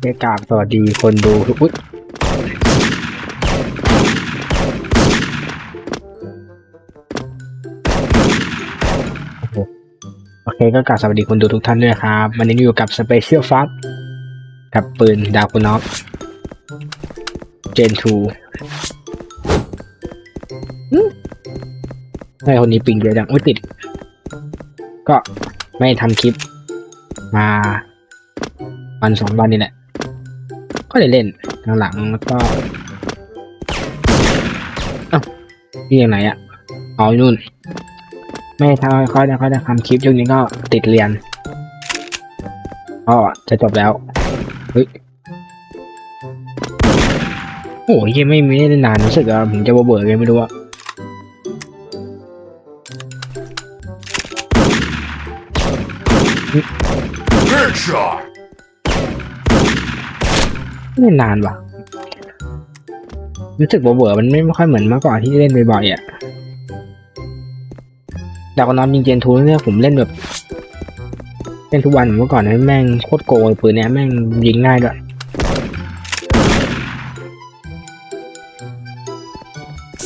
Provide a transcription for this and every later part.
เกราบสวัสดีคนดูทุกอุ๊ยโอเคก็กราบสวัสดีคนดูทุกท่านด้วยนะครับ วันนี้อยู่กับสเปเชียลฟัสกับปืนดาวคุณน็อกเจนทูไอ้คนนี้ปิงเยอะจังอุ้ยติด ก็ไม่ทำคลิปมา วันสองวันนี่แหละ ก็เลยเล่นหลังๆแล้วก็อ้านี่ยงไหนอะอ๋ออยู่นู่น ไม่ทำค่อยได้ค่อยได้ทำคลิปช่วงนี้ก็ติดเรียนก็จะจบแล้ว เฮ้ย โอ้ยยังไม่ไม่ได้นานรู้สึกว่าผมจะเบื่อๆไงไม่รู้อะ Headshot! ไม่นานว่ะ รู้สึกเบื่อมันไม่ค่อยเหมือนเมื่อก่อนที่เล่นบ่อยๆอะดาวกนอนยิงเจนทูเนี่ยผมเล่นแบบเล่นทุกวันเหมือนเมื่อก่อนนะแม่งโคตรโกงปืนเนี้ยแม่งยิงง่ายด้วย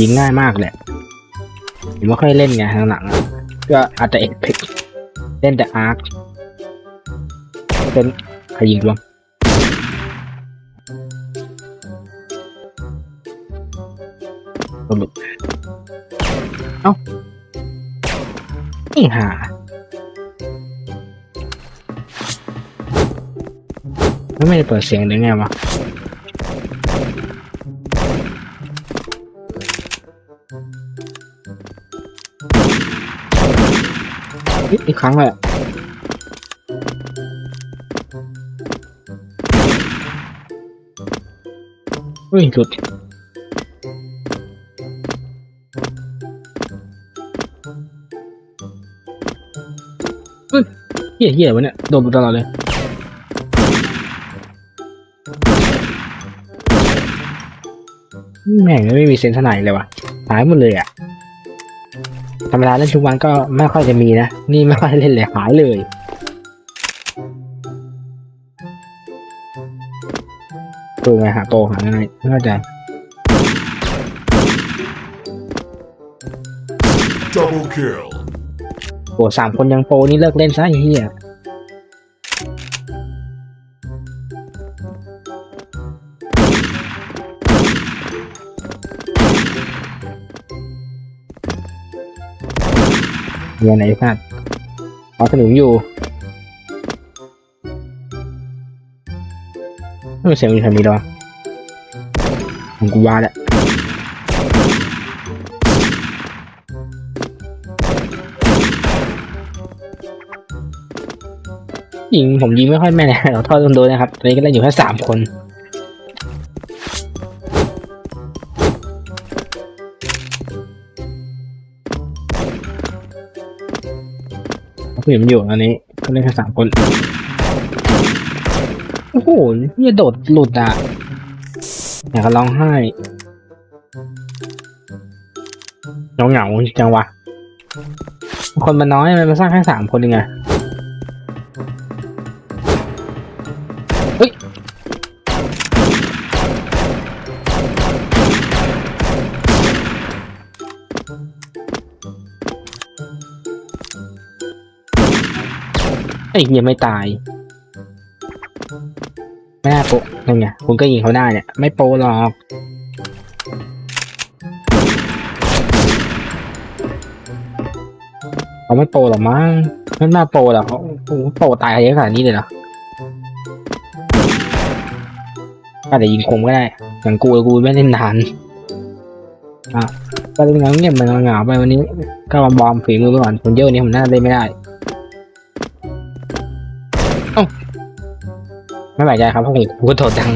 ยิงง่ายมากเลยผมไม่ค่อยเล่นไงหลังๆอะก็อาจจะเอ็กเพกเล่นแต่อาร์คเป็นใครยิงวะ สรุปเอ้านี่หาแล้วไม่ได้เปิดเสียงได้ไงวะอีกครั้งเลย อะเฮ้ยหลุดเหี้ยเหี้ยวะเนี่ยโดนตลอดเลยแม่งไม่มีเซนส์ไหนเลยวะหายหมดเลยอะธรรมดาเล่นทุกวันก็ไม่ค่อยจะมีนะ นี่ไม่ค่อยเล่นเลยหายเลย ตัวไงหาโตหาง่ายไม่เข้าใจ Double kill. โอ้สามคนยังโปรนี่เลิกเล่นซะไอ้เหี้ยเรียนไหนพลาดขอสนุนอยู่ ไม่เสียงมีใครมีดอผมกูว่าแหละยิงผมยิงไม่ค่อยแม่นเราทอดโดนๆนะครับตอนนี้ก็เล่นอยู่แค่สามคนผู้หญิงอยู่อันนี้ก็เล่นแค่สามคน โอ้โหนี่ยโดดหลุดอะอยากจะร้องไห้เหงาเหงาๆจังวะ คนมันน้อยมันมาสร้างแค่สามคนเองไงไอ้เหี้ยไม่ตาย ไม่น่าโปะนั่นไงคุณก็ยิงเขาได้เนี่ย ไม่โปหรอกเขาไม่โปหรอกมั้งไม่น่าโปหรอกเขาโอ้โหโปตายเยอะขนาดนี้เลยเหรออาจจะยิงคมก็ได้ อย่างกูกูไม่เล่นนานอะก็เล่นงานเงียบมันเงาๆไปวันนี้ ก็มาบอร์มฝีมือไปก่อนคนเยอะนี้ผมน่าเล่นไม่ได้ ไม่ไหวใจครับผมกูก็โดดดัง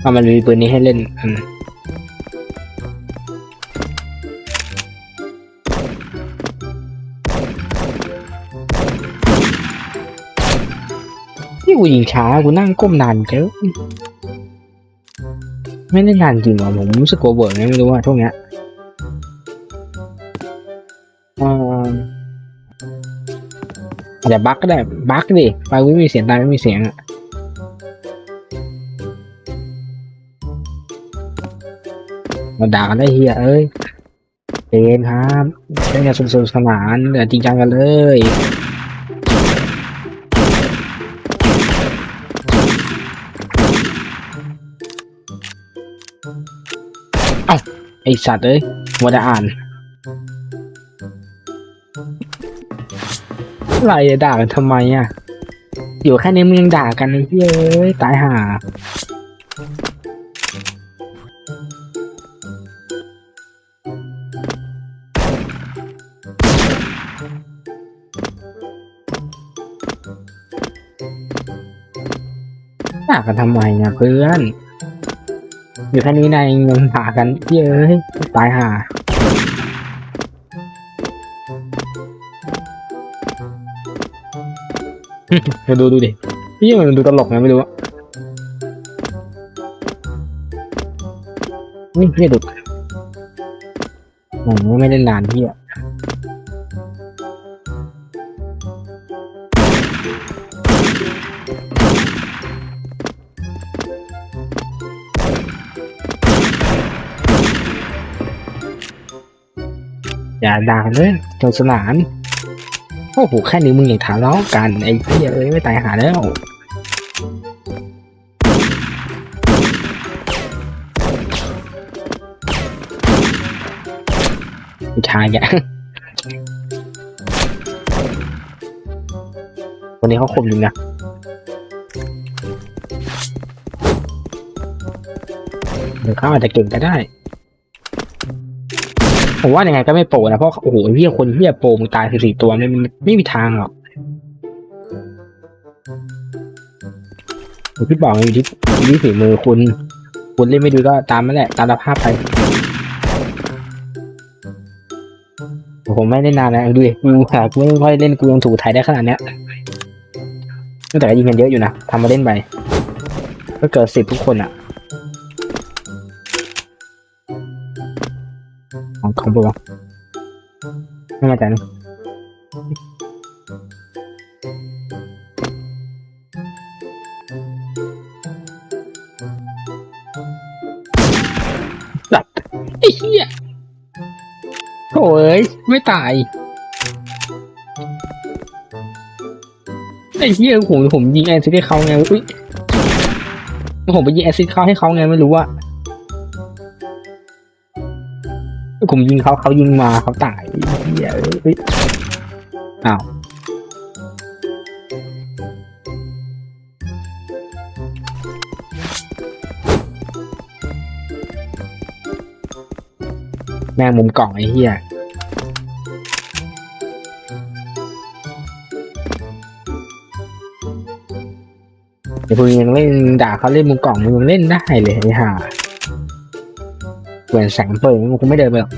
เอามันมีปืนนี้ให้เล่นอืมที่กูยิงช้ากูนั่งก้มนานเจ้าไม่ได้นานจริงว่ะผมรู้สึกกลัวเบิร์ไงไม่รู้ว่าช่วงเนี้ย จจะบั๊กก็ได้บั๊กดิไปไม่มีเสียงตายไม่มีเสียงอะมาด่ากันได้เฮียเอ้ยเอ็นครับเล่นกันสนุกสนานเดี๋ยวจริงจังกันเลยเอ้าไอสัตว์เอ้ยมัวแต่อ่าน อะไรอะด่ากันทำไมอะ อยู่แค่ในี้มึงยังด่ากันไอ้เหี้ยเอ้ยตายห่าด่ากันทำไมอะเพื่อน อยู่แค่นี้ในายยังด่ากันเหี้ยเอ้ยตายห่า เดี๋ยวดูดูดิพี่มันดูตลกไงไม่รู้อะนี่พี่ดุผมไม่ได้นานพี่อะอย่าด่ากันเลยสนุกสนาน อ้โห แค่นี้มึงยังทะเลาะกัน ไอ้เหี้ยเอ้ยไม่ตายหาแล้วผู้ชายแกวันนี้เขาคมจริงนะเดี๋ยวเขาอาจจะเก่งก็ได้ ผมว่ายังไงก็ไม่โปรนะเพราะโอ้โหเหี้ยคนเหี้ยโปรมึงตายสี่สี่ตัวไม่ไม่มีทางหรอกอย่างที่บอกอยู่ที่อยู่ที่ฝีมือคุณ คุณเล่นไม่ดูก็ตามนั่นแหละ ตามสภาพไปผมไม่ได้นานนะดูดิกูหากูไม่ค่อยเล่นกูยังถูกไทยได้ขนาดเนี้ยตั้งแต่ก็ยิงกันเยอะอยู่นะทำมาเล่นไปก็เกิดสิบทุกคนอะ ของของผมไม่มาใจนะสัตว์ไอ้เหี้ยโอ้ยไม่ตาย ไอ้เหี้ยผมผมยิงแอซิดให้เขาไง อุ้ยผมไปยิงแอซิดเขาให้เขาไงไม่รู้อะ ผมยิงเขาเขายิงมาเขาตายเหี้ยเอ้ยอ้าวแม่งมุมกล่องไอ้เหี้ยเดี๋ยวพวกยังเล่นด่าเขาเล่นมุมกล่องมึงยังเล่นได้เลยไอ้ห่า เหมือนแสงเปิดมึงคงไม่เดินไปหรอก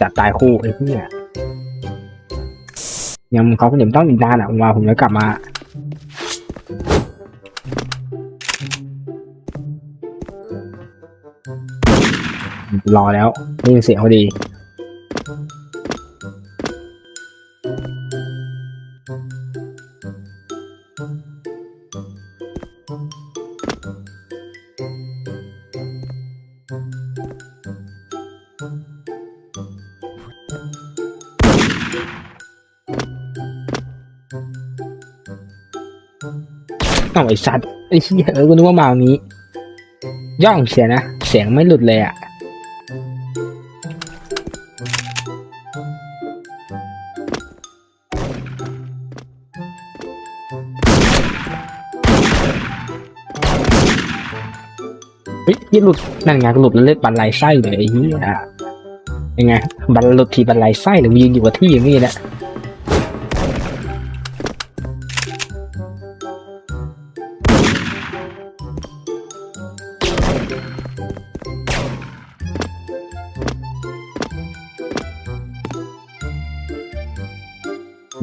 จับตายคู่ไอ้เหี้ยยังเขาเดี๋ยวต้องอีกนานอะผมว่าผมจะกลับมา รอแล้วได้ยินเสียงพอดี เอาไอ้สัตว์ไอ้เหี้ยเออกูนึกว่ามาตรงนี้ ย่องเสียนะ เสียงไม่หลุดเลยอะเฮ้ยยี่หลุดนั่นไงหลุดแล้วเล่นบันไลไส้เลยไอ้เหี้ยยังไงบันหลุดทีบันไลไส้หรือยืนอยู่กับที่อย่างนี้แหละ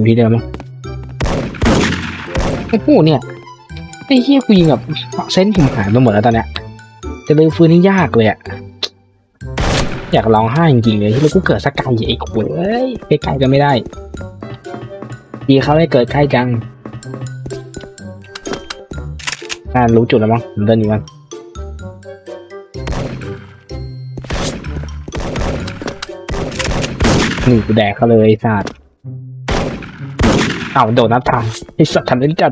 อยู่ที่เดิมมั้งโอ้โหเนี่ยไอ้เหี้ยกูยิงแบบเซนส์ผมหายไปหมดแล้วตอนเนี้ยจะลืมฟื้นนี่ยากเลยอะอยากร้องไห้จริงๆเลยที่กูเกิดสักไกลไอ้ขวยเอ้ยใกล้ๆก็ไม่ได้ ดีเขาได้เกิดใกล้จังน่ารู้จุดแล้วมั้งเดินหนีมันหนี่กูแดกเขาเลยไอ้สัตว์ อ้าวโดดหน้าต่าไอสัตว์ทันได้จัด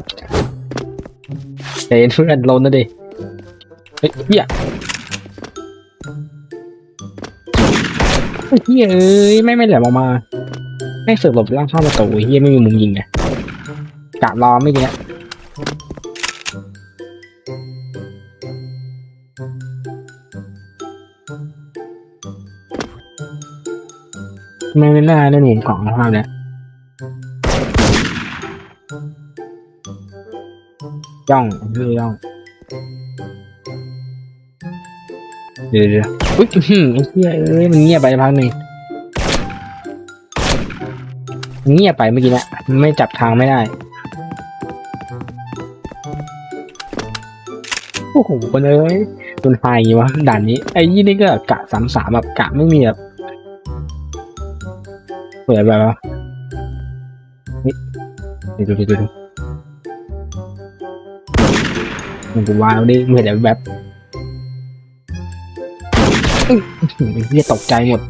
เดนเพื่อนลนนะดิเฮ้ยเฮียเฮียเอ้ยไม่ไม่แหลมออกมาไม่เสือกหลบล่างเข้าประตูเฮียไม่มีมุมยิงไงกะรอไม่เงี้ยไม่ไม่น่าได้หมุมกล่องภาพเนี่ย ย่องคือย่องเดี๋ยวเดี๋ยวอุ้ยอื้อหือไอ้เฮียเอ้ยมันเงียบไปพักหนึ่งเงียบไปเมื่อกี้เนี่ยไม่จับทางไม่ได้โอ้โหคนเอ้ยมันไฟอย่างวะด่านนี้ไอ้ยี่นี่ก็กะสามสามแบบกะไม่มีแบบเปิดแบบว่นี่ดูดูดู มันกูวางดิมึงเห็นแบบแบบเฮียตกใจหมด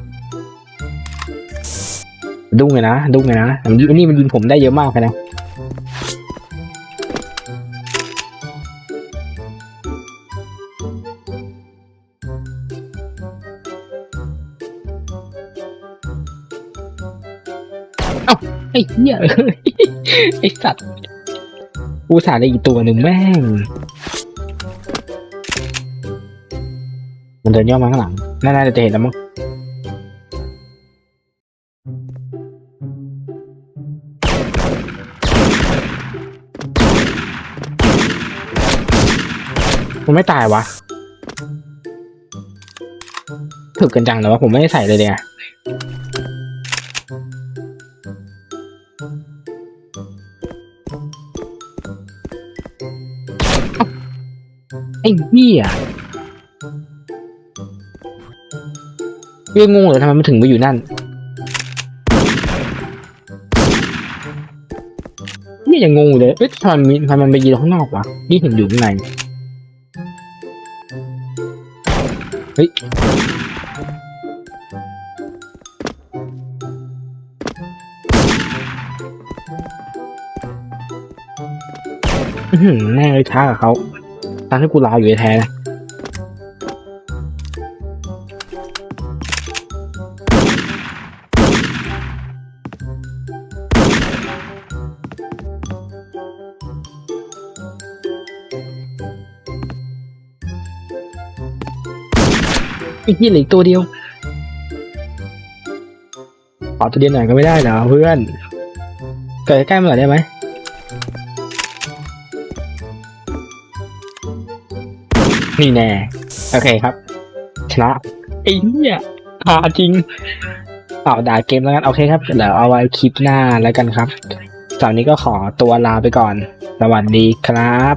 ดุ้งเลยนะดุ้งเลยนะอันนี้มันยิงผมได้เยอะมากเลยนะเอ้าไอ้เหี้ยเอ้ยไอ้สัตว์กูสาได้อีกตัวหนึ่งแม่ง มันเดินย่อมาข้างหลัง น่าจะเห็นแล้วมั้งมันไม่ตายวะ ถึกกันจังเลยวะ ผมไม่ได้ใส่เลยเนี่ยอ้าไอ้เหี้ย เรื่องงงเลยทำไมมันถึงมาอยู่นั่นเนี่ยยังงงเลยเอ๊ะทำไมมีทำไมมันไปยืนข้างนอกวะนี่เห็นอยู่ข้างในเฮ้ยแม่เลยช้ากับเขาตอนที่กูรออยู่แท้นะ อีกที่เหลืออีกตัวเดียวขอตัวเดียวหน่อยก็ไม่ได้เหรอเพื่อนเกิดใกล้ๆมาหน่อยได้ไหมนี่แน่โอเคครับ ชนะไอ้เนี่ยหาจริงเปล่าด่าเกมแล้วกันโอเคครับเดี๋ยวเอาไว้คลิปหน้าแล้วกันครับสำหรับนี้ก็ขอตัวลาไปก่อน สวัสดีครับ